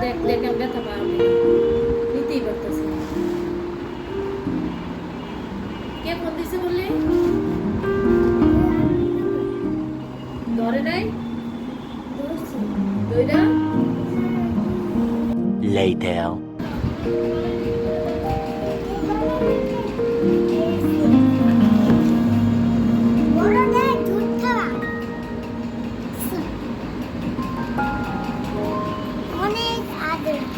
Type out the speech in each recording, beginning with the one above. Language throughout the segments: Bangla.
দেখ দেখ আমি ব্যথা পাবি নিতেই পারতেছি। কে ফোন দিছে বললি? ধরে নাই? দইরা Later.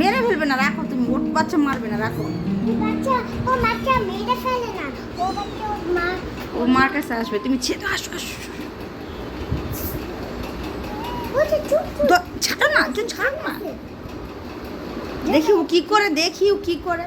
মেরে ফেলবে না রাখো তুমি ওর বাচ্চা মারবে না রাখো। ও মেরে ফেলে না ওর মার কাছে আসবে তুমি ছেড়ে আসো আসো ছাড়ো না তুই ছাড় না। দেখি ও কি করে দেখি ও কি করে।